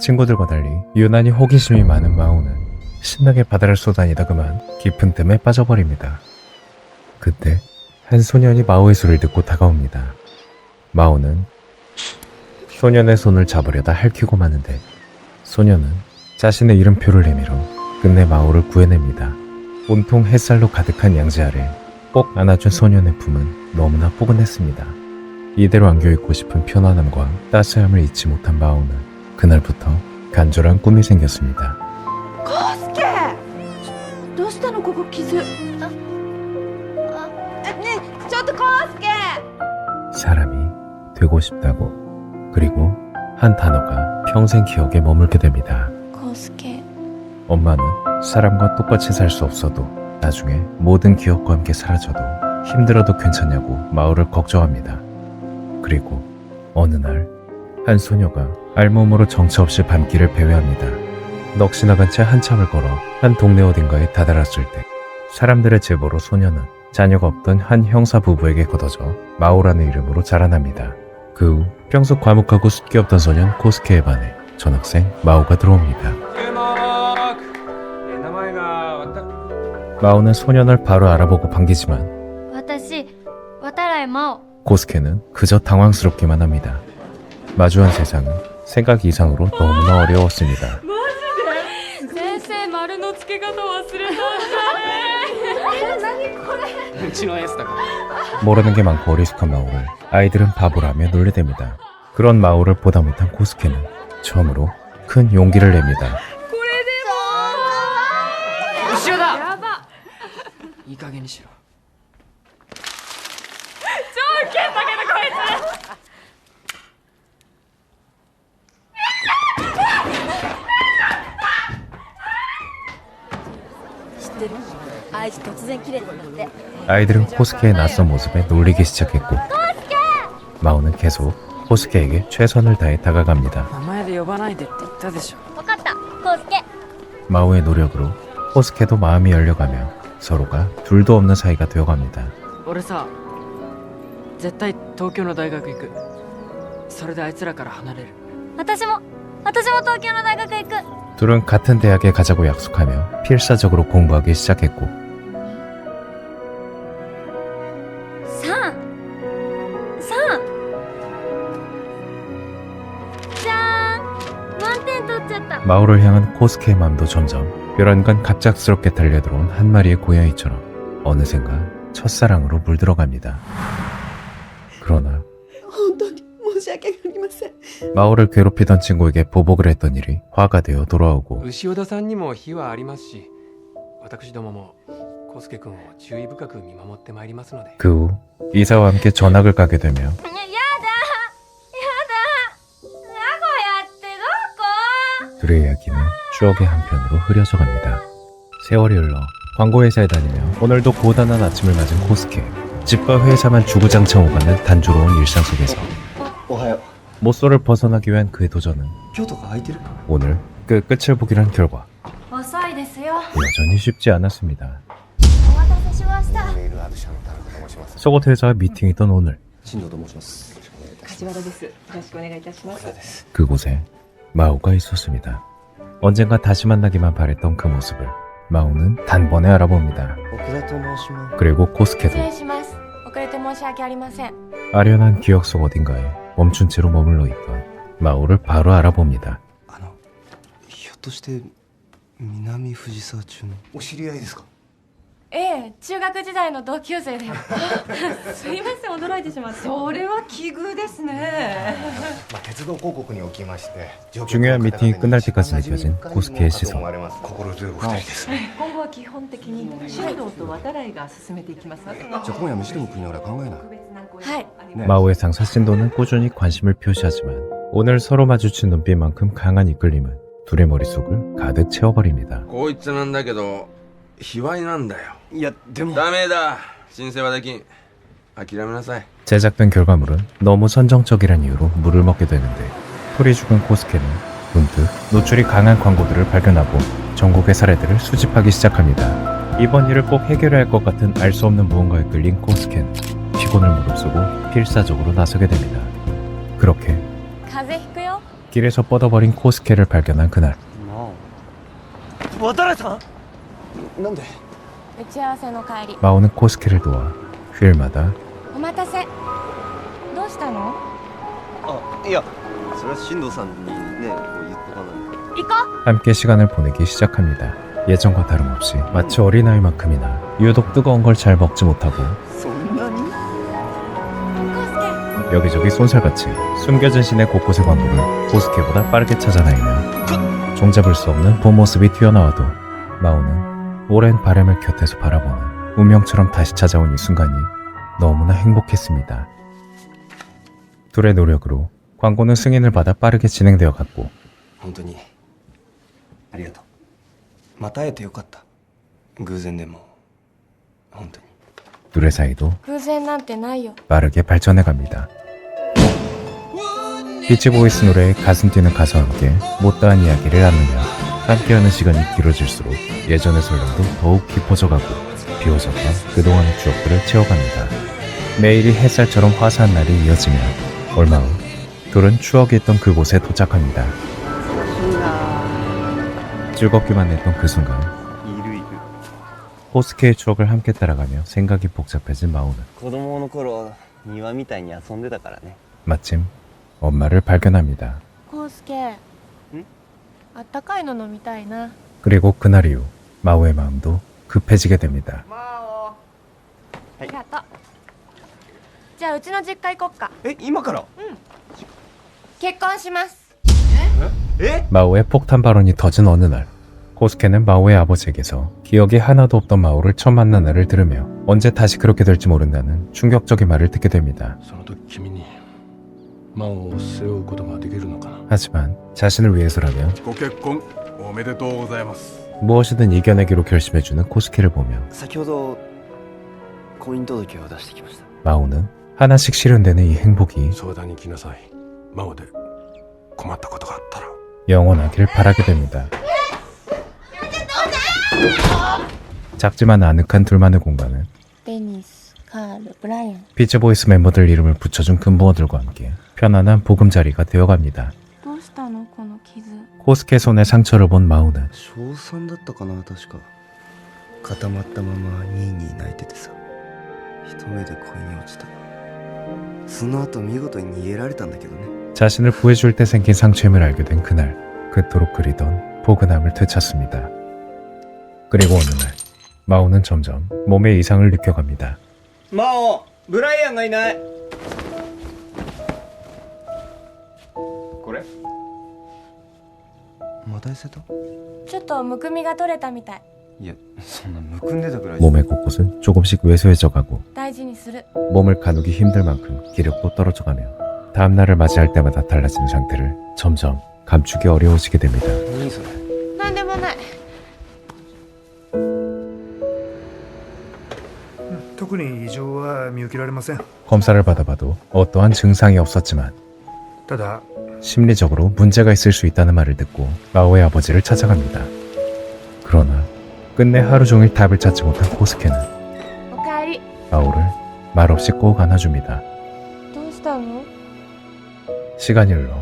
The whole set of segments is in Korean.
친구들과 달리 유난히 호기심이 많은 마오는 신나게 바다를 쏘다니다 그만 깊은 뜸에 빠져버립니다. 그때 한 소년이 마오의 소리를 듣고 다가옵니다. 마오는 소년의 손을 잡으려다 핥히고 마는데 소년은 자신의 이름표를 내밀어 끝내 마오를 구해냅니다. 온통 햇살로 가득한 양지 아래 꼭 안아준 소년의 품은 너무나 포근했습니다. 이대로 안겨있고 싶은 편안함과 따스함을 잊지 못한 마오는 그날부터 간절한 꿈이 생겼습니다. 康介どうしたのここ傷ああねえちょっと康介 사람이 되고 싶다고 그리고 한 단어가 평생 기억에 머물게 됩니다. 康介 엄마는 사람과 똑같이 살 수 없어도 나중에 모든 기억과 함께 사라져도 힘들어도 괜찮냐고 마을을 걱정합니다. 그리고 어느 날 한 소녀가 알몸으로 정처 없이 밤길을 배회합니다. 넋이 나간 채 한참을 걸어 한 동네 어딘가에 다다랐을 때 사람들의 제보로 소녀는 자녀가 없던 한 형사 부부에게 거둬져 마오라는 이름으로 자라납니다. 그 후 평소 과묵하고 숫기 없던 소년 코스케에 반해 전학생 마오가 들어옵니다. 마오는 소년을 바로 알아보고 반기지만 코스케는 그저 당황스럽기만 합니다. 마주한 세상은 생각 이상으로 너무나 어려웠습니다. 모르는 게 많고 어리숙한 마오를 아이들은 바보라며 놀래댑니다. 그런 마오를 보다 못한 코스케는 처음으로 큰 용기를 냅니다. 싫어. 아이들은 코스케의 낯선 모습에 놀리기 시작했고 마오는 계속 코스케에게 최선을 다해 다가갑니다. 名前で呼ばないでって言ったでしょ分かった康介 마오의 노력으로 코스케도 마음이 열려가며 서로가 둘도 없는 사이가 되어갑니다. 俺さ絶対東京の大学行くそれであいつらから離れる私も私も東京の大学行く 둘은 같은 대학에 가자고 약속하며 필사적으로 공부하기 시작했고 마을을 향한 코스케의 맘도 점점 뾰란간 갑작스럽게 달려들어온 한 마리의 고양이처럼 어느샌가 첫사랑으로 물들어갑니다. 그러나 마오를 괴롭히던 친구에게 보복을 했던 일이 화가 되어 돌아오고 그 후 이사와 함께 전학을 가게 되며 둘의 이야기는 추억의 한편으로 흐려져 갑니다. 세월이 흘러 광고회사에 다니며 오늘도 고단한 아침을 맞은 코스케. 집과 회사만 주구장창 오가는 단조로운 일상 속에서 おはよう 모쏠을 벗어나기 위한 그의 도전은 京都が空いてる 오늘 그 끝을 보기란 결과 遅いですよ 여전히 쉽지 않았습니다. お待たせしましたメールあるシャンタルと申します 속옷 회사와 미팅이던 오늘 新藤と申します梶原ですよろしくお願いいたします、 그곳에 마오가 있었습니다. 언젠가 다시 만나기만 바랬던 그 모습을 마오는 단번에 알아봅니다. 奥田と申します 그리고 코스케도 します遅れて申し訳ありません 아련한 기억 속 어딘가에 멈춘 채로 머물러 있던 마오를 바로 알아봅니다. あのひょっとして南藤沢中のお知り合いですか ええ中学時代の同級生ですすいません驚いてしまってそれは奇遇ですねまあ、鉄道広告におきまして 중요한 미팅이 끝날 때까지 느껴진 코스케의 시선. 心強いお二人です今後は基本的に新藤と渡来が進めていきますのでじゃあ今夜飯でも食いながら考えない特別なごはいね 마오의 상사 신도는 꾸준히 관심을 표시하지만 오늘 서로 마주친 눈빛만큼 강한 이끌림은 둘의 머릿속을 가득 채워버립니다. こいつなんだけど 卑猥なんだよいやでもダメだ申請はできん諦めなさい 제작된 결과물은 너무 선정적이란 이유로 물을 먹게 되는데 풀이 죽은 코스케는 문득 노출이 강한 광고들을 발견하고 전국의 사례들을 수집하기 시작합니다. 이번 일을 꼭 해결해야 할 것 같은 알 수 없는 무언가에 끌린 코스케는 피곤을 무릅쓰고 필사적으로 나서게 됩니다. 그렇게 風邪ひくよ 길에서 뻗어버린 코스케를 발견한 그날 渡さん なんで打ち合わせの帰り 마오는 코스케를 도와 휴일마다 お待たせどうしたのあいやそれは進藤さんにねこう言っとかない行こ 함께 시간을 보내기 시작합니다. 예전과 다름없이 마치 어린아이만큼이나 유독 뜨거운 걸 잘 먹지 못하고 そんなにうコウスケ 여기저기 쏜살같이 숨겨진 시내 곳곳의 광고를 코스케보다 빠르게 찾아다니며 종잡을 수 없는 본 모습이 튀어나와도 마오는 오랜 바람을 곁에서 바라보는 운명처럼 다시 찾아온 이 순간이 너무나 행복했습니다. 둘의 노력으로 광고는 승인을 받아 빠르게 진행되어 갔고 本当にありがとうまた会えてよかった偶然でも本当に 둘의 사이도 偶然なんてないよ 빠르게 발전해 갑니다. 비치보이스 노래의 가슴 뛰는 가수와 함께 못다한 이야기를 나누며 함께하는 시간이 길어질수록 예전의 설렘도 더욱 깊어져가고 비워졌던 그동안의 추억들을 채워갑니다. 매일이 햇살처럼 화사한 날이 이어지며 얼마 후 둘은 추억이 있던 그곳에 도착합니다. 즐겁기만 했던 그 순간 호스케의 추억을 함께 따라가며 생각이 복잡해진 마오는 마침 엄마를 발견합니다. 康介あったかいの飲みたいな 그리고 그날 이후 마오의 마음도 급해지게 됩니다. ありがとうじゃあうちの実家行こっかえ今から結婚します え 마오의 폭탄 발언이 터진 어느 날 코스케는 마오의 아버지에게서 기억이 하나도 없던 마오를 처음 만난 날을 들으며 언제 다시 그렇게 될지 모른다는 충격적인 말을 듣게 됩니다. その時君に 真央を背負うことができるのかな 하지만 자신을 위해서라면 ご結婚おめでとうございます 무엇이든 이겨내기로 결심해주는 코스케를 보며 先ほど婚姻届を出してきました 마오는 하나씩 실현되는 이 행복이 相談に来なさい真央で困ったことがあったら 영원하길 바라게 됩니다. 작지만 아늑한 둘만의 공간은 デニスカールブライアン 비치보이스 멤버들 이름을 붙여준 금붕어들과 함께 편안한 보금자리가 되어갑니다. どうしたのこの傷 코스케 손에 상처를 본 마오는 小3だったかな確か固まったままニーニー泣いててさ一目で恋に落ちたその後見事に逃げられたんだけどね 자신을 구해줄 때 생긴 상처임을 알게 된 그날 그토록 그리던 포근함을 되찾습니다. 그리고 어느 날 마오는 점점 몸에 이상을 느껴갑니다. マオブライアンがいない れまた痩せたちょっとむくみが取れたみたいいやそんなむくんでたぐらい 몸의 곳곳은 조금씩 왜소해져가고 大事にする 몸을 가누기 힘들 만큼 기력도 떨어져가며 다음 날을 맞이할 때마다 달라지는 상태를 점점 감추기 어려워지게 됩니다. 何それなんでもない特に異常は見受けられません 검사를 받아봐도 어떠한 증상이 없었지만 ただ 심리적으로 문제가 있을 수 있다는 말을 듣고 마오의 아버지를 찾아갑니다. 그러나 끝내 하루 종일 답을 찾지 못한 코스케는 마오를 말없이 꼭 안아줍니다. 시간이 흘러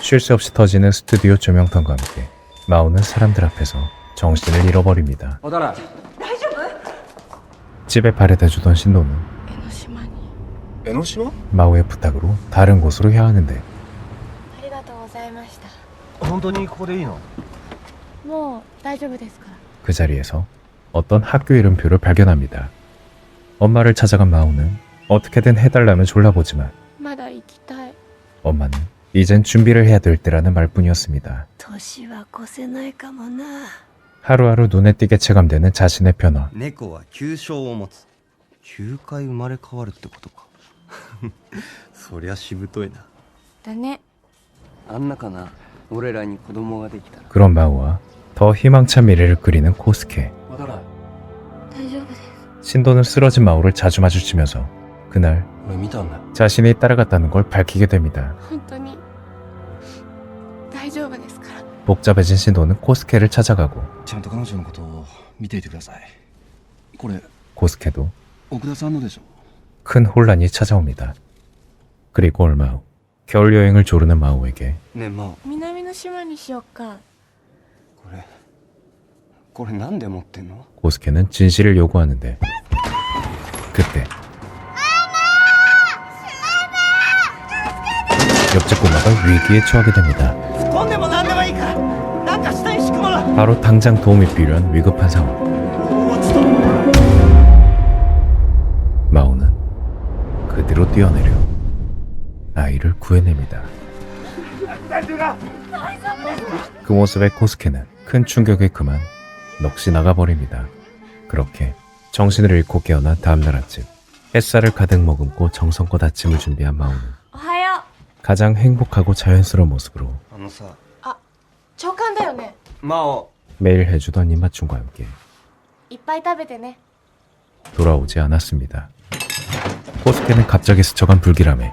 쉴 새 없이 터지는 스튜디오 조명탄과 함께 마오는 사람들 앞에서 정신을 잃어버립니다. 집에 바래다 주던 신도는 마오의 부탁으로 다른 곳으로 향하는데 本当にここでいいのもう大丈夫ですから 그 자리에서 어떤 학교 이름표를 발견합니다. 엄마를 찾아간 마오는 어떻게든 해달라며 졸라보지만 まだ行きたい 엄마는 이젠 준비를 해야 될 때라는 말뿐이었습니다. 年は越せないかもな 하루하루 눈에 띄게 체감되는 자신의 변화. 猫は9生を持つ9回生まれ変わるってことかそりゃしぶといなだねあんなかな 그런 마우와 더 희망찬 미래를 그리는 코스케. 신도는 쓰러진 마우를 자주 마주치면서 그날 자신이 따라갔다는 걸 밝히게 됩니다. 복잡해진 신도는 코스케를 찾아가고 코스케도 큰 혼란이 찾아옵니다. 그리고 얼마 후 겨울 여행을 조르는 마오에게 ねえまあ南の島にしよっかこれこれなんで持ってんの 고스케는 진실을 요구하는데 그때 옆집 꼬마가 위기에 처하게 됩니다. 突っ込んでも何でもいいからなんか下に敷くもの 바로 당장 도움이 필요한 위급한 상황. おちょっと 마오는 그대로 뛰어내려 아이를 구해냅니다. 그 모습에 코스케는 큰 충격에 그만 넋이 나가버립니다. 그렇게 정신을 잃고 깨어난 다음날 아침 햇살을 가득 머금고 정성껏 아침을 준비한 마오는 가장 행복하고 자연스러운 모습으로 척한다요네. 아, 매일 해주던 입맞춤과 함께 이빨 따베대네. 돌아오지 않았습니다. 코스케는 갑자기 스쳐간 불길함에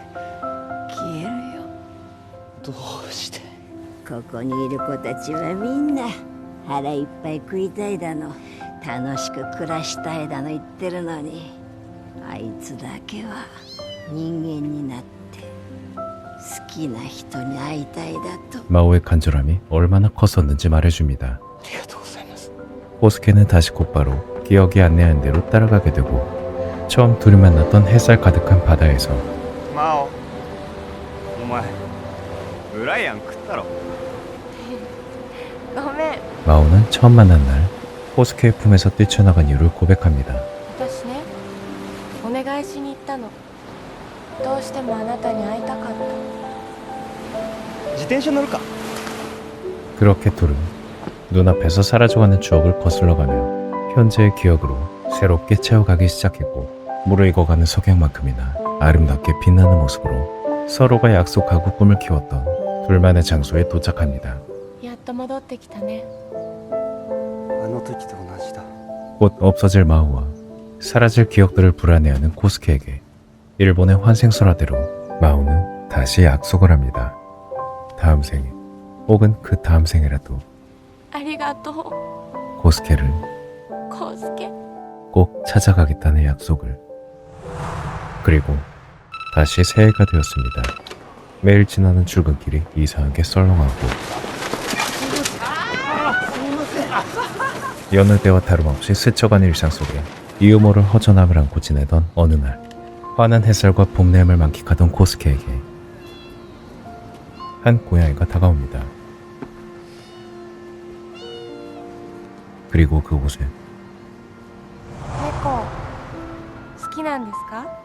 どうしてここにいる子たちはみんな腹いっぱい食いたいだの楽しく暮らしたいだの言ってるのにあいつだけは人間になって好きな人に会いたいだと 마오의 간절함이 얼마나 컸었는지 말해줍니다. ありがとうございます 코스케는 다시 곧바로 기억이 안내한 대로 따라가게 되고 처음 둘이 만났던 햇살 가득한 바다에서 真央お前ブ ライアン食ったろごめん 마오는 처음 만난 날 코스케의 품에서 뛰쳐나간 이유를 고백합니다. 私ねお願いしに行ったのどうしてもあなたに会いたかった自転車乗るか 그렇게 둘은 눈앞에서 사라져가는 추억을 거슬러가며 현재의 기억으로 새롭게 채워가기 시작했고 무르익어가는 석양만큼이나 아름답게 빛나는 모습으로 서로가 약속하고 꿈을 키웠던 둘만의 장소에 도착합니다. 곧 없어질 마우와 사라질 기억들을 불안해하는 코스케에게 일본의 환생설화대로 마우는 다시 약속을 합니다. 다음 생에 혹은 그 다음 생에라도 코스케를 꼭 찾아가겠다는 약속을 그리고 다시 새해가 되었습니다. 매일 지나는 출근길이 이상하게 썰렁하고 여느 때와 다름없이 스쳐간 일상 속에 유머를 허전함을 안고 지내던 어느 날 환한 햇살과 봄냄을 만끽하던 코스케에게 한 고양이가 다가옵니다. 그리고 그곳에 猫好きなんですか